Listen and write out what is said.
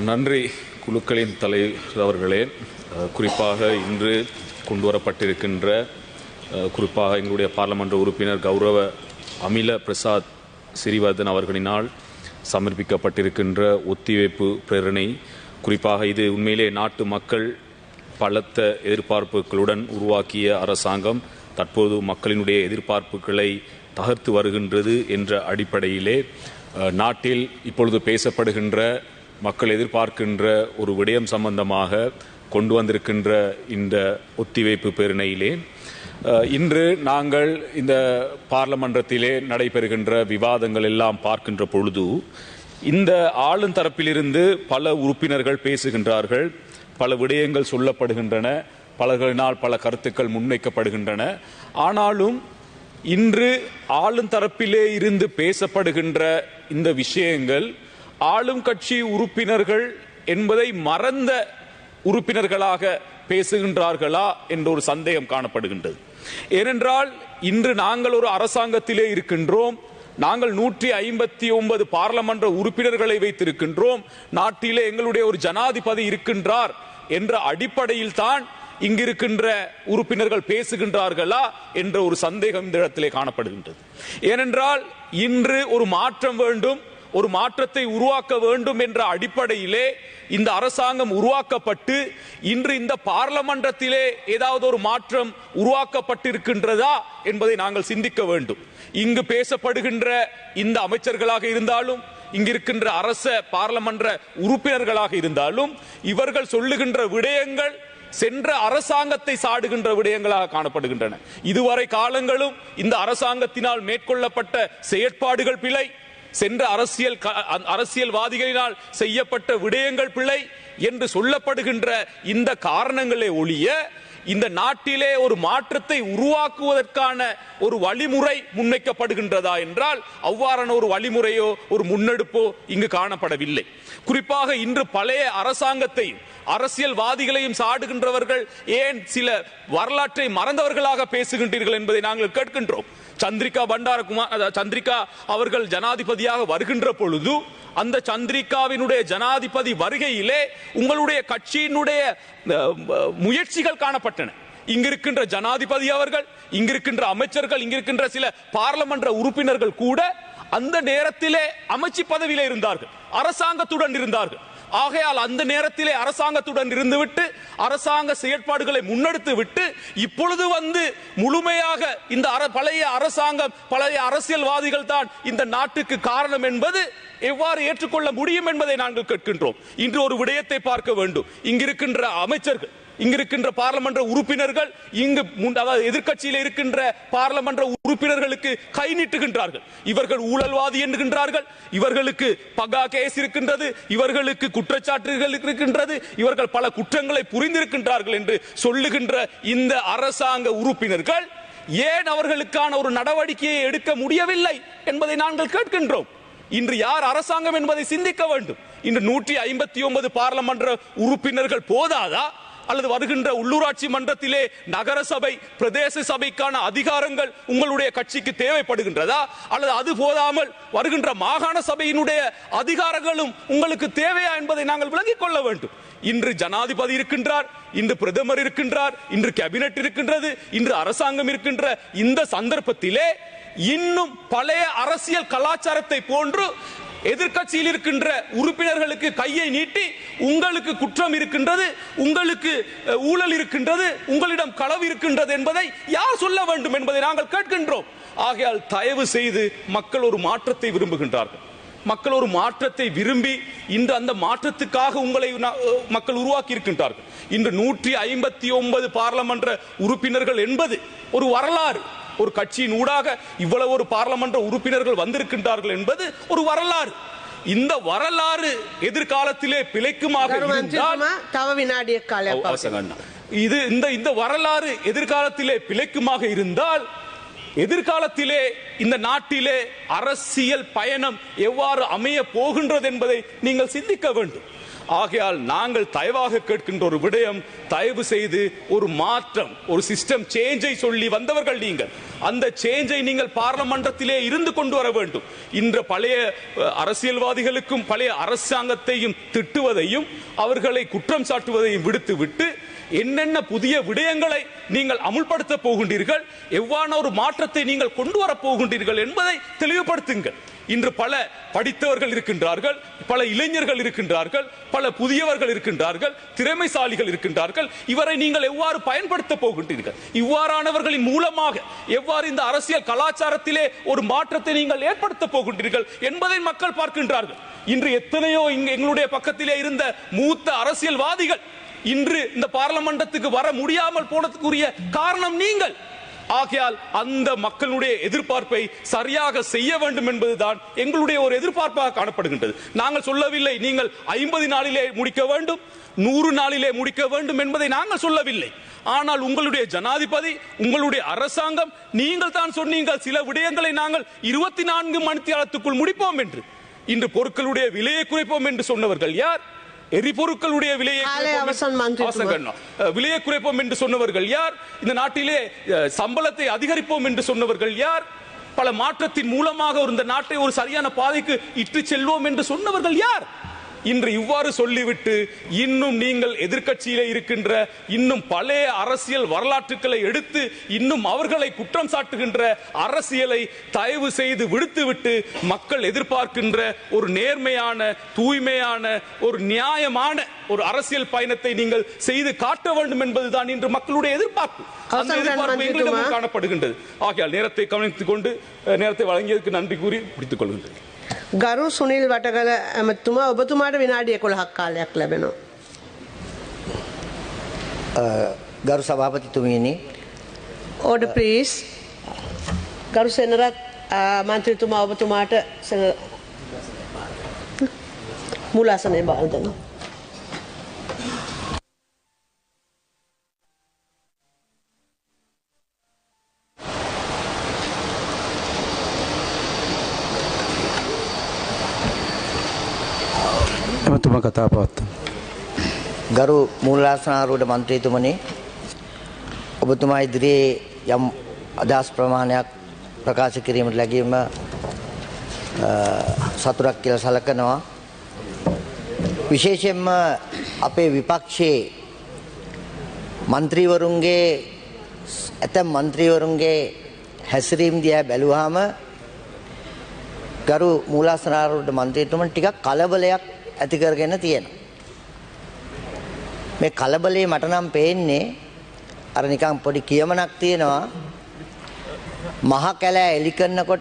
நன்றி குழுக்களின் தலைவர் அவர்களே குறிப்பாக இன்று கொண்டு வரப்பட்டிருக்கின்ற குறிப்பாக எங்களுடைய பாராளுமன்ற உறுப்பினர் கௌரவ அமில பிரசாத் சிறிவர்தன் அவர்களினால் சமர்ப்பிக்கப்பட்டிருக்கின்ற ஒத்திவைப்பு பிரேரணை. குறிப்பாக இது உண்மையிலே நாட்டு மக்கள் பலத்த எதிர்பார்ப்புகளுடன் உருவாக்கிய அரசாங்கம் தற்போது மக்களினுடைய எதிர்பார்ப்புகளை தகர்த்து வருகின்றது என்ற அடிப்படையிலே நாட்டில் இப்பொழுது பேசப்படுகின்ற மக்கள் எதிர்பார்க்கின்ற ஒரு விடயம் சம்பந்தமாக கொண்டு வந்திருக்கின்ற இந்த ஒத்திவைப்பு பேரணியிலே இன்று நாங்கள் இந்த பார்லமன்றத்திலே நடைபெறுகின்ற விவாதங்கள் எல்லாம் பார்க்கின்ற பொழுது இந்த ஆளும் தரப்பிலிருந்து பல உறுப்பினர்கள் பேசுகின்றார்கள் பல விடயங்கள் சொல்லப்படுகின்றன பலர்களினால் பல கருத்துக்கள் முன்வைக்கப்படுகின்றன. ஆனாலும் இன்று ஆளும் தரப்பிலே இருந்து பேசப்படுகின்ற இந்த விஷயங்கள் ஆளும் கட்சி உறுப்பினர்கள் என்பதை மறந்த உறுப்பினர்களாக பேசுகின்றார்களா என்ற ஒரு சந்தேகம் காணப்படுகின்றது. ஏனென்றால் இன்று நாங்கள் ஒரு அரசாங்கத்திலே இருக்கின்றோம் நாங்கள் நூற்றி ஐம்பத்தி ஒன்பது பாராளுமன்ற உறுப்பினர்களை வைத்திருக்கின்றோம் நாட்டிலே எங்களுடைய ஒரு ஜனாதிபதி இருக்கின்றார் என்ற அடிப்படையில் தான் இங்கிருக்கின்ற உறுப்பினர்கள் பேசுகின்றார்களா என்ற ஒரு சந்தேகம் இந்த இடத்திலே காணப்படுகின்றது. ஏனென்றால் இன்று ஒரு மாற்றம் வேண்டும் ஒரு மாற்றத்தை உருவாக்க வேண்டும் என்ற அடிப்படையிலே இந்த அரசாங்கம் உருவாக்கப்பட்டு இன்று இந்த பார்லமன்றத்திலே ஏதாவது ஒரு மாற்றம் உருவாக்கப்பட்டிருக்கின்றதா என்பதை நாங்கள் சிந்திக்க வேண்டும். இங்கு பேசப்படுகின்ற இந்த அமைச்சர்களாக இருந்தாலும் இங்கிருக்கின்ற அரச பார்லமன்ற உறுப்பினர்களாக இருந்தாலும் இவர்கள் சொல்லுகின்ற விடயங்கள் சென்ற அரசாங்கத்தை சாடுகின்ற விடயங்களாக காணப்படுகின்றன. இதுவரை காலங்களும் இந்த அரசாங்கத்தினால் மேற்கொள்ளப்பட்ட செயற்பாடுகள் பிழை சென்ற அரசியல் க- அரசியல்வாதிகளினால் செய்யப்பட்ட விடயங்கள் பிழை என்று சொல்லப்படுகின்ற இந்த காரணங்களை ஒழிய இந்த நாட்டிலே ஒரு மாற்றத்தை உருவாக்குவதற்கான ஒரு வழிமுறை முன்வைக்கப்படுகின்றதா என்றால் அவ்வாறான ஒரு வழிமுறையோ ஒரு முன்னெடுப்போ இங்கு காணப்படவில்லை. குறிப்பாக இன்று பழைய அரசாங்கத்தையும் அரசியல்வாதிகளையும் சாடுகின்றவர்கள் ஏன் சில வரலாற்றை மறந்தவர்களாக பேசுகின்றீர்கள் என்பதை நாங்கள் கேட்கின்றோம். சந்திரிகா பண்டாரகுமார் சந்திரிகா அவர்கள் ஜனாதிபதியாக வருகின்ற பொழுது அந்த சந்திரிகாவினுடைய ஜனாதிபதி வருகையிலே உங்களுடைய கட்சியினுடைய முயற்சிகள் காணப்பட்ட காணப்பட்டன இங்கிருக்கின்ற ஜனாதிபதி அவர்கள் இங்கிருக்கின்ற அமைச்சர்கள் இங்கிருக்கின்ற சில பாராளுமன்ற உறுப்பினர்கள் கூட அந்த நேரத்திலே அமைச்சு பதவியிலே இருந்தார்கள். அரசாங்கத்துடன் இருந்தார்கள். ஆகையால் அந்த நேரத்திலே அரசாங்கத்துடன் இருந்துவிட்டு அரசாங்க செயற்பாடுகளை முன்னெடுத்து விட்டு இப்பொழுது வந்து முழுமையாக இந்த அர- பழைய அரசாங்கம் பழைய அரசியல்வாதிகள் தான் இந்த நாட்டுக்கு காரணம் என்பது எவ்வாறு ஏற்றுக்கொள்ள முடியும் என்பதை நாங்கள் கேட்கின்றோம். இன்று ஒரு விடயத்தை பார்க்க வேண்டும். இங்கிருக்கின்ற அமைச்சர்கள் இங்கிருக்கின்ற பாராளுமன்ற உறுப்பினர்கள் இங்கு முன்- அதாவது எதிர்க்கட்சியில் இருக்கின்ற பாராளுமன்ற உறுப்பினர்களுக்கு கை நீட்டுகின்றார்கள். இவர்கள் ஊழல்வாதி என்கின்றார்கள். இவர்களுக்கு பகா கேஸ் இருக்கின்றது. இவர்களுக்கு குற்றச்சாட்டுகள் இருக்கின்றது. இவர்கள் பல குற்றங்களை புரிந்திருக்கின்றார்கள் என்று சொல்லுகின்ற இந்த அரசாங்க உறுப்பினர்கள் ஏன் அவர்களுக்கான ஒரு நடவடிக்கையை எடுக்க முடியவில்லை என்பதை நாங்கள் கேட்கின்றோம். இன்று யார் அரசாங்கம் என்பதை சிந்திக்க வேண்டும். இன்று நூற்றி ஐம்பத்தி ஒன்பது பாராளுமன்ற உறுப்பினர்கள் போதாதா? அல்லது வருகின்ற உள்ளூராட்சி மன்றத்திலே நகர சபை பிரதேச சபைக்கான அதிகாரங்கள் உங்களுடைய கட்சிக்கு தேவைப்படுகின்றதா? அல்லது அது போதாமல் வருகின்ற மாகாண சபையினுடைய அதிகாரங்களும் உங்களுக்கு தேவையா என்பதை நாங்கள் விளங்கிக் கொள்ள வேண்டும். இன்று ஜனாதிபதி இருக்கின்றார் இன்று பிரதமர் இருக்கின்றார் இன்று கேபினெட் இருக்கின்றது இன்று அரசாங்கம் இருக்கின்ற இந்த சந்தர்ப்பத்திலே இன்னும் பழைய அரசியல் கலாச்சாரத்தை போன்று எதிர்கட்சியில் இருக்கின்ற உறுப்பினர்களுக்கு கையை நீட்டி உங்களுக்கு குற்றம் இருக்கின்றது உங்களுக்கு ஊழல் இருக்கின்றது உங்களிடம் களவு இருக்கின்றது என்பதை யார் சொல்ல வேண்டும் என்பதை நாங்கள் கேட்கின்றோம். ஆகையால் தயவு செய்து மக்கள் ஒரு மாற்றத்தை விரும்புகின்றார்கள். மக்கள் ஒரு மாற்றத்தை விரும்பி இன்று அந்த மாற்றத்துக்காக உங்களை மக்கள் உருவாக்கி இருக்கின்றார்கள் இன்று நூற்றி ஐம்பத்தி ஒன்பது பாராளுமன்ற உறுப்பினர்கள் என்பது ஒரு வரலாறு. ஒரு கட்சியின் ஊடாக இவ்வளவு ஒரு பாராளுமன்ற உறுப்பினர்கள் வந்திருக்கின்றார்கள் என்பது ஒரு வரலாறு. இந்த வரலாறு எதிர்காலத்திலே பிழைக்குமாக இது இந்த இந்த வரலாறு எதிர்காலத்திலே பிழைக்குமாக இருந்தால் எதிர்காலத்திலே இந்த நாட்டிலே அரசியல் பயணம் எவ்வாறு அமைய போகின்றது என்பதை நீங்கள் சிந்திக்க வேண்டும். ஆகையால் நாங்கள் தயவாக கேட்கின்ற ஒரு விடயம் தயவு செய்து ஒரு மாற்றம் ஒரு சிஸ்டம் சேஞ்சை சொல்லி வந்தவர்கள் நீங்கள். அந்த சேஞ்சை நீங்கள் பாராளுமன்றத்திலே இருந்து கொண்டு வர வேண்டும். இன்று பழைய அரசியல்வாதிகளுக்கும் பழைய அரசாங்கத்தையும் திட்டுவதையும் அவர்களை குற்றம் சாட்டுவதையும் விடுத்து விட்டு என்னென்ன புதிய விடயங்களை நீங்கள் அமுல்படுத்த போகின்றீர்கள் எவ்வாறு ஒரு மாற்றத்தை நீங்கள் கொண்டு வரப் போகின்றீர்கள் என்பதை தெளிவுபடுத்துங்கள். இன்று பல படித்தவர்கள் இருக்கின்றார்கள் பல இளைஞர்கள் இருக்கின்றார்கள் பல புதியவர்கள் இருக்கின்றார்கள் திறமைசாலிகள் இருக்கின்றார்கள். இவரை நீங்கள் எவ்வாறு பயன்படுத்த போகின்றீர்கள்? இவ்வாறானவர்களின் மூலமாக எவ்வாறு இந்த அரசியல் கலாச்சாரத்திலே ஒரு மாற்றத்தை நீங்கள் ஏற்படுத்த போகின்றீர்கள் என்பதை மக்கள் பார்க்கின்றார்கள். இன்று எத்தனையோ இங்கு எங்களுடைய பக்கத்திலே இருந்த மூத்த அரசியல்வாதிகள் இன்று இந்த பாராளுமன்றத்துக்கு வர முடியாமல் போனதுக்குரிய காரணம் நீங்கள். ஆகையால் அந்த மக்களுடைய எதிர்பார்ப்பை சரியாக செய்ய வேண்டும் என்பதுதான் எங்களுடைய ஒரு எதிர்பார்ப்பாக காணப்படுகின்றது. நாங்கள் சொல்லவில்லை நீங்கள் ஐம்பது நாளிலே முடிக்க வேண்டும் நூறு நாளிலே முடிக்க வேண்டும் என்பதை நாங்கள் சொல்லவில்லை. ஆனால் உங்களுடைய ஜனாதிபதி உங்களுடைய அரசாங்கம் நீங்கள் தான் சொன்னீங்கள் சில விடயங்களை நாங்கள் இருபத்தி நான்கு மணித்தியாலத்துக்குள் முடிப்போம் என்று. இன்று பொருட்களுடைய விலையை குறைப்போம் என்று சொன்னவர்கள் யார்? எரிபொருட்களுடைய விலையை விலையை குறைப்போம் என்று சொன்னவர்கள் யார்? இந்த நாட்டிலே சம்பளத்தை அதிகரிப்போம் என்று சொன்னவர்கள் யார்? பல மாற்றத்தின் மூலமாக இந்த நாட்டை ஒரு சரியான பாதைக்கு இட்டு செல்வோம் என்று சொன்னவர்கள் யார்? இன்று இவ்வாறு சொல்லிவிட்டு இன்னும் நீங்கள் எதிர்க்கட்சியிலே இருக்கின்ற இன்னும் பழைய அரசியல் வரலாற்றுக்களை எடுத்து இன்னும் அவர்களை குற்றம் சாட்டுகின்ற அரசியலை தயவு செய்து விடுத்துவிட்டு மக்கள் எதிர்பார்க்கின்ற ஒரு நேர்மையான தூய்மையான ஒரு நியாயமான ஒரு அரசியல் பயணத்தை நீங்கள் செய்து காட்ட வேண்டும் என்பதுதான் இன்று மக்களுடைய எதிர்பார்ப்பு. அந்த எதிர்பார்ப்பு? எங்களிடமும் காணப்படுகின்றது. ஆகையால் நேரத்தை கவனித்துக் கொண்டு நேரத்தை வழங்கியதற்கு நன்றி கூறி முடித்துக் கொள்கின்றேன். ගරු සුනිල් වටකල ඇමතුමා ඔබතුමාට විනාඩි 11ක් කාලයක් ලැබෙනවා. ගරු සභාපතිතුමියනි ඕඩර් ප්ලීස්. ගරු සෙනරත් මන්ත්‍රීතුමා ඔබතුමාට මුල් ආසනය බාර දෙනවා. එමතුම කතා පවත්ත. ගරු මූල්ලාසනාරූඩ මන්ත්‍රීතුමනි ඔබතුමා ඉදිරියේ යම් අදහස් ප්‍රමාණයක් ප්‍රකාශ කිරීමට ලැගීම අ, සතුරක් කියලා සලකනවා විශේෂයෙන්ම අපේ විපක්ෂයේ මන්ත්‍රීවරුන්ගේ ඇතැම් මන්ත්‍රීවරුන්ගේ හැසිරීම් දිහා බැලුවාම ගරු මූලාසනාරූඩ මන්ත්‍රීතුමන් ටිකක් කලබලයක් ඇති කරගෙන තියෙනවා. මේ කලබලේ මට නම් පේන්නේ අර නිකන් පොඩි කියමනක් තියෙනවා. මහ කැලෑ එලි කරනකොට